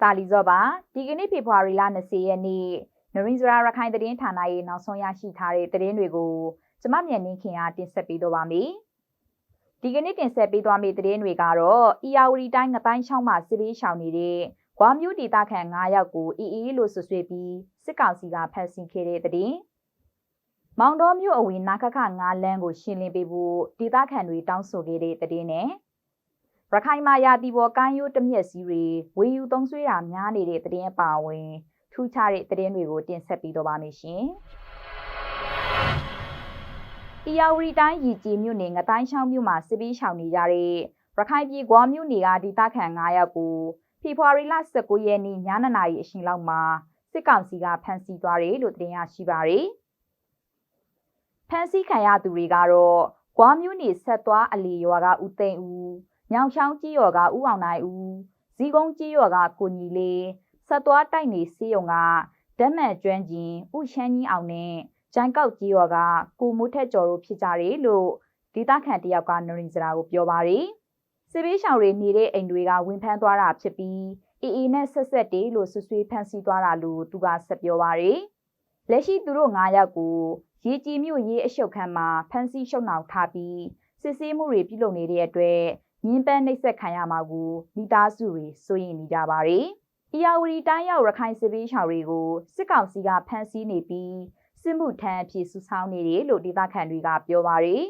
တာလီဇော့ပါဒီကနေ့ဖေဖော်ဝါရီလ20ရက်နေ့နရင်းစရာရခိုင်သတင်းဌာနရဲ့နောက်ဆုံးရရှိထားတဲ့သတင်းတွေကိုကျမမြန်နှင်းခင်အားတင်ဆက်ပေးတော့ပါမယ်ဒီကနေ့တင်ဆက်ပေးသွားမယ့်သတင်းတွေကတော့အီယာဝတီတိုင်းငတိုင်းချောင်းမှာစစ်ဘေးရှောင်နေတဲ့ဂွာမျိုးဒေသခံ9ယောက်ကိုအေးအေးလို့ဆွဆွေးပြီးစစ်ကောင်စီကဖမ်းဆီးခဲ့တဲ့သတင်းမောင်တော်မြို့အဝင်နာခခ9လမ်းကိုရှင်းလင်းပေးဖို့ဒေသခံတွေတောင်းဆိုခဲ့တဲ့သတင်းနဲ့ ရခိုင်မာယာတီဘော်ကိုင်းရိုးတမျက်စီးတွေဝေယူသုံးဆွေးတာများနေတဲ့သတင်းအပါအဝင် ထူးခြားတဲ့သတင်းတွေကိုတင်ဆက်ပေးတော့ပါမယ်ရှင်။အီယာဝတီတိုင်းရီကြည်မြို့နယ်ငတိုင်းချောင်းမြို့မှာစစ်ပေးရှောင်နေကြတဲ့ရခိုင်ပြည်ကွာမြို့နယ်ကဒေသခံ9ယောက်ကိုဖေဖော်ဝါရီလ19ရက်နေ့ညနေနာရီအချိန်လောက်မှာစစ်ကောင်စီကဖမ်းဆီးသွားတယ်လို့တင်ရရှိပါရယ်။ဖမ်းဆီးခံရသူတွေကတော့ကွာမြို့နယ်ဆက်သွားအလီရွာကဦးသိန်းဦး ညောင်ချောင်းကြီးရွာကဦးအောင်နိုင်ဦးဇီကုန်းကြီးရွာကကိုညီလေးဆက်သွားတိုက်နေစေးုံကဓမ္မကျွမ်းကျင်ဥရှမ်းကြီးအောင်နဲ့ဂျိုင်းကောက်ကြီးရွာကကိုမိုးထက်ကျော်တို့ဖြစ်ကြတယ်လို့ဒေသခံတယောက်ကနရင်စရာကိုပြောပါရယ်စစ်ပေးရှောင်တွေနေတဲ့အိမ်တွေကဝင်ဖမ်းသွားတာဖြစ်ပြီးအေအေနဲ့ဆက်ဆက်တေးလို့ဆွဆွေးဖမ်းဆီးသွားတာလို့သူကဆက်ပြောပါရယ်လက်ရှိသူတို့9ယောက်ကိုရေကြီးမြို့ရေးအရှုပ်ခန်းမှာဖမ်းဆီးရှုံနှောင်ထားပြီးစစ်ဆေးမှုတွေပြုလုပ်နေတဲ့အတွက် ညင်းပန်းနှိပ်စက်ခံရမှာကိုမိသားစုတွေစိုးရိမ်နေကြပါတယ်။အီယာဝတီတိုင်းရောက်ရခိုင်စစ်ပေးရှောင်တွေကိုစစ်ကောင်စီကဖမ်းဆီးနေပြီးစစ်မှုထမ်းအဖြစ်ဆူဆောင်းနေတယ်လို့ဒေသခံတွေကပြောပါတယ်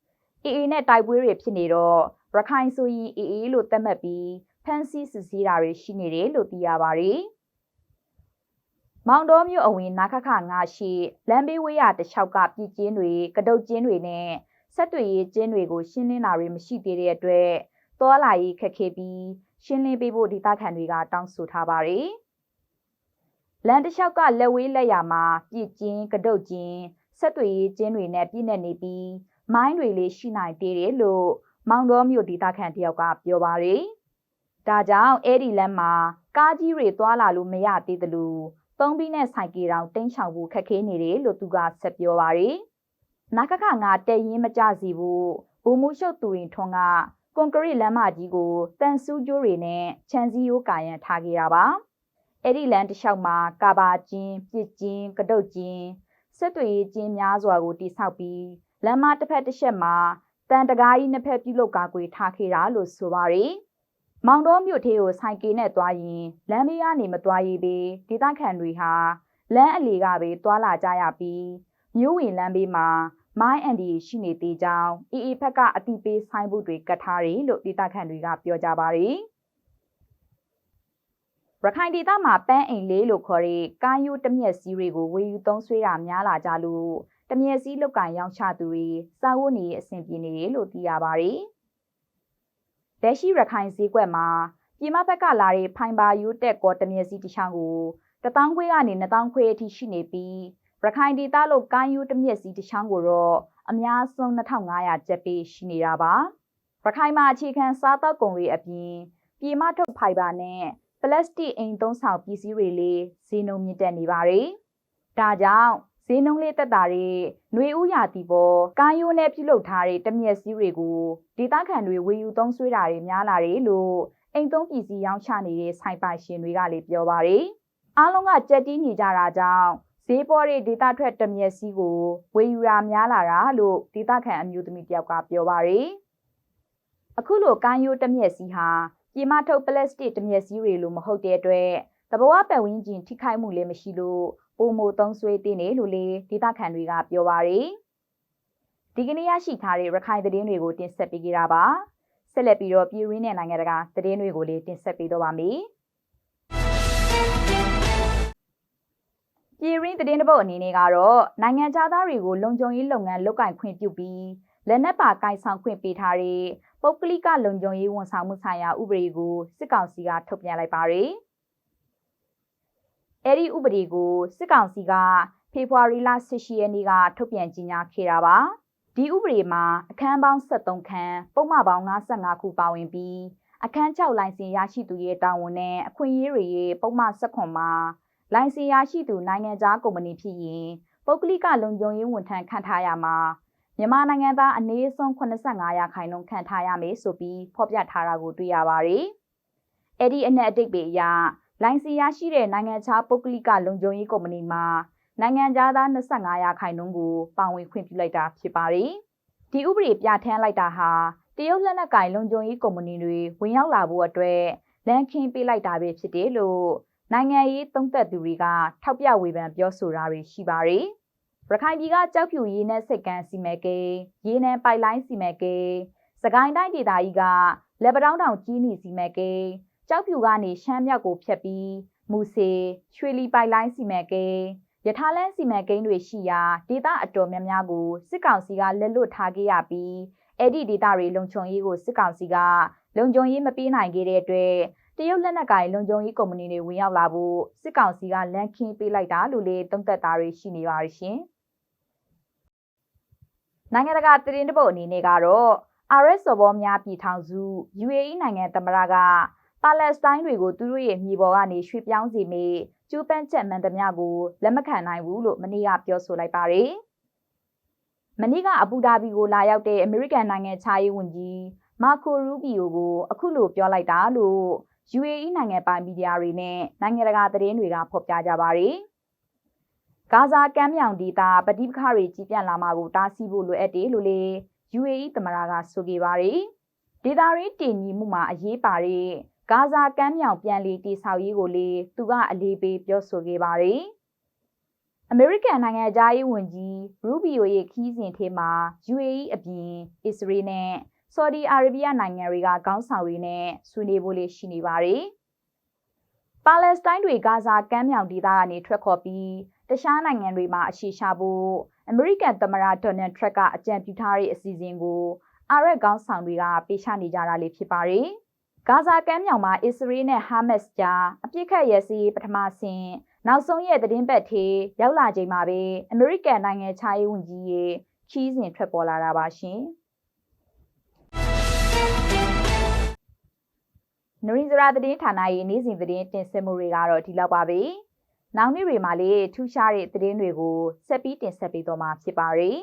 ။အေအေနဲ့တိုက်ပွဲတွေဖြစ်နေတော့ရခိုင်ဆိုရင်အေအေလို့သတ်မှတ်ပြီးဖမ်းဆီးစစ်ဆေးတာတွေရှိနေတယ်လို့သိရပါတယ်။မောင်တော်မြို့အဝင်နာခခငါရှိလမ်းဘေးဝေးရတလျှောက်ကပြည်ကျင်းတွေကတုတ်ကျင်းတွေနဲ့ ဆက်တွေရေးကျင်းတွေကိုရှင်းလင်းတာတွေမရှိသေးတဲ့အတွက်သောလာရေးခက်ခဲပြီးရှင်းလင်းပေးဖို့ဒေသခံတွေကတောင်းဆိုထားပါတယ်။လန်တလျှောက်ကလက်ဝေးလက်ရမှာပြစ်ကျင်းကတုတ်ကျင်းဆက်တွေရေးကျင်းတွေနဲ့ပြည့်နေနေပြီးမိုင်းတွေလေးရှိနိုင်သေးတယ်လို့မောင်တော်မြို့ဒေသခံတယောက်ကပြောပါတယ်။ဒါကြောင့်အဲ့ဒီလမ်းမှာကားကြီးတွေသွားလာလို့မရသေးသလိုသုံးပြီးနဲ့ဆိုင်ကီတောင်တင်းချောင်ဖို့ခက်ခဲနေတယ်လို့သူကဆက်ပြောပါတယ်။ နာခခငါတက်ရင်မကြစီဘူးဘူမှုရှုပ်သူရင်ထွန်းကကွန်ကရစ်လမ်းမကြီးကိုတန်ဆူးကြိုးတွေနဲ့ခြံစည်းရိုးကာရန်ထားခဲ့တာပါအဲ့ဒီလမ်းတစ်လျှောက်မှာကာဘာကျင်းပြစ်ကျင်းကတုတ်ကျင်းဆက်တွေကျင်းများစွာကိုတိဆောက်ပြီးလမ်းမတစ်ဖက်တစ်ချက်မှာတန်တကားကြီးနှစ်ဖက်ပြုလုပ်ကာကွယ်ထားခဲ့တာလို့ဆိုပါရယ်မောင်တော်မြို့သေးကိုဆိုင်ကေနဲ့သွားရင်လမ်းမေးကနေမသွားရပေဒေသခံတွေဟာလမ်းအလီကပဲသွားလာကြရပြီးမြို့ဝင်လမ်းဘေးမှာ မိုင်းအန်ဒီရှိနေသေးကြောင်းအေအေဖက်ကအတိပေးဆိုင်ဘုတ်တွေကတ်ထားတယ်လို့ဒေသခံတွေကပြောကြပါတယ်ရခိုင်ဒေသမှာပန်းအိမ်လေးလို့ခေါ်တဲ့ကာယိုတမျက်စီးတွေကိုဝေယူသုံးဆွဲတာများလာကြလို့တမျက်စီးလောက်ကင်ရောင်းချသူတွေစာဝတ်နေအဆင်ပြေနေတယ်လို့သိရပါတယ်။လက်ရှိရခိုင်ဈေးကွက်မှာပြည်မဘက်ကလာတဲ့ဖိုင်ဘာယူတက်ကောတမျက်စီးတစ်ချောင်းကိုတထောင်ခွဲကနေ2000ခွဲအထိရှိနေပြီး ရခိုင်ဒေသလို့ကိုင်းယူတမျက်စီတစ်ချောင်းကိုတော့အများဆုံး2500ကျပ်ပေးရှိနေတာပါရခိုင်မှာအခြေခံစားသောက်ကုန်တွေအပြင်ပြည်မထုတ်ဖိုင်ဘာနဲ့ပလတ်စတစ်အိမ်သုံးဆောင်ပစ္စည်းတွေလေးဈေးနှုန်းမြင့်တက်နေပါတယ်ဒါကြောင့်ဈေးနှုန်းလေးတက်တာတွေຫນွေဥရာတီပေါ်ကာယိုနဲ့ပြုလုပ်ထားတဲ့တမျက်စည်းတွေကိုဒေသခံတွေဝေယူသုံးစွဲတာတွေများလာတယ်လို့အိမ်သုံးပစ္စည်းရောင်းချနေတဲ့ဆိုင်ပိုင်ရှင်တွေကလည်းပြောပါတယ်အားလုံးကကြက်တီးနေကြတာကြောင့် ဈေးပေါ်တဲ့ဒေတာထွက်တမျက်စီးကိုဝေယူရာများလာတာလို့ဒေတာခန့်အမျိုးသမီးတယောက်ကပြောပါရယ်အခုလိုကိုင်းရိုးတမျက်စီးဟာပြည်မထုတ်ပလတ်စတစ်တမျက်စီးတွေလိုမဟုတ်တဲ့အတွက်တဘဝပတ်ဝန်းကျင်ထိခိုက်မှုလည်းမရှိလို့ပုံမသုံးဆွေးတင်တယ်လို့လေဒေတာခန့်တွေကပြောပါရယ်ဒီကနေ့ရရှိထားတဲ့ရခိုင်သတင်းတွေကိုတင်ဆက်ပေးကြတာပါဆက်လက်ပြီးတော့ပြည်ရင်းနဲ့နိုင်ငံတကာသတင်းတွေကိုလည်းတင်ဆက်ပေးတော့ပါမယ် ပြည်ရင်းသတင်းတပုတ်အနေနဲ့ကတော့နိုင်ငံသားတွေကိုလုံခြုံရေးလုပ်ငန်းလုပ်ကင်ခွင့်ပြုပြီးလက်နက်ပါကင်ဆောင်ခွင့်ပေးထားတဲ့ပုဂ္ဂလိကလုံခြုံရေးဝန်ဆောင်မှုဆိုင်ရာဥပဒေကိုစစ်ကောင်စီကထုတ်ပြန်လိုက်ပါတယ်။အဲဒီဥပဒေကိုစစ်ကောင်စီကဖေဖော်ဝါရီလ18ရက်နေ့ကထုတ်ပြန်ကြေညာခဲ့တာပါ။ဒီဥပဒေမှာအခန်းပေါင်း73ခန်းပုံမှန်ပေါင်း55ခုပါဝင်ပြီးအခန်း6လိုင်စင်ရရှိသူရဲ့တာဝန်နဲ့အခွင့်အရေးတွေရဲ့ပုံမှန်ဆက်ခွန်မှာ လိုင်စင်ရရှိသူနိုင်ငံခြားကုမ္ပဏီဖြစ်ရင်ပုဂ္ဂလိကလုံခြုံရေးဝန်ထမ်းခန့်ထားရမှာမြန်မာနိုင်ငံသားအနည်းဆုံး85ရာခိုင်နှုန်းခန့်ထားရမယ်ဆိုပြီးဖော်ပြထားတာကိုတွေ့ရပါတယ်။အဲ့ဒီအနက်အတိတ်ပေအရလိုင်စီရရှိတဲ့နိုင်ငံခြားပုဂ္ဂလိကလုံခြုံရေးကုမ္ပဏီမှာနိုင်ငံသားသား25ရာခိုင်နှုန်းကိုပါဝင်ခွင့်ပြုလိုက်တာဖြစ်ပါတယ်။ဒီဥပဒေပြဋ္ဌာန်းလိုက်တာဟာတရုတ်လက်နက်ကင်လုံခြုံရေးကုမ္ပဏီတွေဝင်ရောက်လာဖို့အတွက်လမ်းခင်းပေးလိုက်တာပဲဖြစ်တယ်လို့ နိုင်ငံရေးသုံးသပ်သူတွေကထောက်ပြဝေဖန်ပြောဆိုတာတွေရှိပါတယ်။ရခိုင်ပြည်ကကြောက်ဖြူရေးနဲ့စိတ်ကန်းစီမဲကိန်းရေးနယ်ပိုက်လိုင်းစီမဲကိန်းစကိုင်းတိုင်းဒေသကြီးကလက်ပတောင်းတောင်ကြီးနီစီမဲကိန်းကြောက်ဖြူကနေရှမ်းမြောက်ကိုဖြတ်ပြီးမူစေရွှေလီပိုက်လိုင်းစီမဲကိန်းရထားလန်းစီမံကိန်းတွေရှိရာဒေသအတော်များများကိုစစ်ကောင်စီကလက်လွတ်ထားခဲ့ရပြီးအဲ့ဒီဒေသတွေလုံခြုံရေးကိုစစ်ကောင်စီကလုံခြုံရေးမပေးနိုင်ခဲ့တဲ့အတွက် တရုတ်လက်နက်ကိုင်လုံခြုံရေးကုမ္ပဏီတွေဝင်ရောက်လာဖို့စစ်ကောင်စီကလမ်းခင်းပေးလိုက်တာလို့လေသုံးသက်သားတွေရှိနေပါရှင်။နိုင်ငံတကာသတင်းတပုတ်အနေနဲ့ကတော့ RS စော်ဘောများပြည်ထောင်စု UAE နိုင်ငံသမ္မတကပါလက်စတိုင်းတွေကိုသူတို့ရဲ့မြေပေါ်ကနေရွှေ့ပြောင်းစေမေကျူးပန်းချက်မှန်သမျှကိုလက်မခံနိုင်ဘူးလို့မနေ့ကပြောဆိုလိုက်ပါတယ်။မနေ့ကအဘူဒါဘီကိုလာရောက်တဲ့အမေရိကန်နိုင်ငံခြားရေးဝန်ကြီးမာကိုရူဘီယိုကိုအခုလိုပြောလိုက်တာလို့ UAE နိုင်ငံပိုင်မီဒီယာတွေနဲ့နိုင်ငံတကာသတင်းတွေကဖော်ပြကြပါတယ်။ဂါဇာကမ်းမြောင်ဒေသပဋိပက္ခတွေကြီးပြန့်လာမှာကိုတားဆီးဖို့လိုအပ်တယ်လို့လေ UAE သမ္မတကဆိုခဲ့ပါတယ်။ဒေသရင်းတည်ငြိမ်မှုမှာအရေးပါတဲ့ဂါဇာကမ်းမြောင်ပြန်လည်တည်ဆောက်ရေးကိုလေသူကအလေးပေးပြောဆိုခဲ့ပါတယ်။အမေရိကန်နိုင်ငံသားရေးဝန်ကြီးရူဘီယိုရဲ့ခီးစဉ်ထဲမှာ UAE အပြင်အစ္စရေးနဲ့ ဆော်ဒီအာရေဗျနိုင်ငံတွေကခေါင်းဆောင်တွေနဲ့ဆွေးနွေးဖို့လေးရှိနေပါတယ်။ပါလက်စတိုင်းတွေဂါဇာကမ်းမြောင်ဒေသကနေထွက်ခေါ်ပြီးတခြားနိုင်ငံတွေမှာအရှိရှာဖို့အမေရိကန်သမ္မတဒေါ်နယ်ထရက်ကအကြံပြုထားတဲ့အစီအစဉ်ကိုအာရက်ခေါင်းဆောင်တွေကပေးချနေကြတာလေးဖြစ်ပါတယ်။ဂါဇာကမ်းမြောင်မှာအစ္စရေးနဲ့ဟာမတ်စ်ကြားအပြစ်ခတ်ရစီပထမဆင်နောက်ဆုံးရဲ့သတင်းပတ်ထေရောက်လာချိန်မှာပဲအမေရိကန်နိုင်ငံခြားရေးဝန်ကြီးရဲ့ခီးစဉ်ထွက်ပေါ်လာတာပါရှင်။ နရင်းစရာသတင်းဌာနရဲ့နေ့စဉ်သတင်းတင်ဆက်မှုတွေကတော့ဒီလောက်ပါပဲ။နောက်နေ့တွေမှာလည်းထူးခြားတဲ့သတင်းတွေကိုဆက်ပြီးတင်ဆက်ပေးသွားမှာဖြစ်ပါတယ်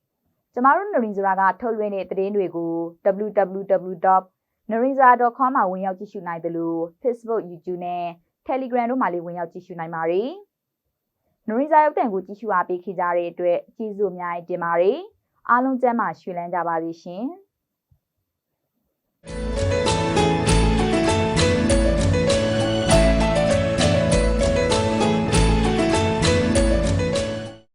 ။ကျမတို့နရင်းစရာကထုတ်လွှင့်တဲ့သတင်းတွေကို www.narinzara.com မှာဝင်ရောက်ကြည့်ရှုနိုင်တယ်လို့ Facebook, YouTube နဲ့ Telegram တို့မှာလည်းဝင်ရောက်ကြည့်ရှုနိုင်ပါတယ်။နရင်းစရာရုပ်သံကိုကြည့်ရှုအားပေးခဲ့ကြတဲ့အတွက်ကျေးဇူးအများကြီးတင်ပါတယ်။အားလုံးကျမ်းမာရွှင်လန်းကြပါစေရှင်။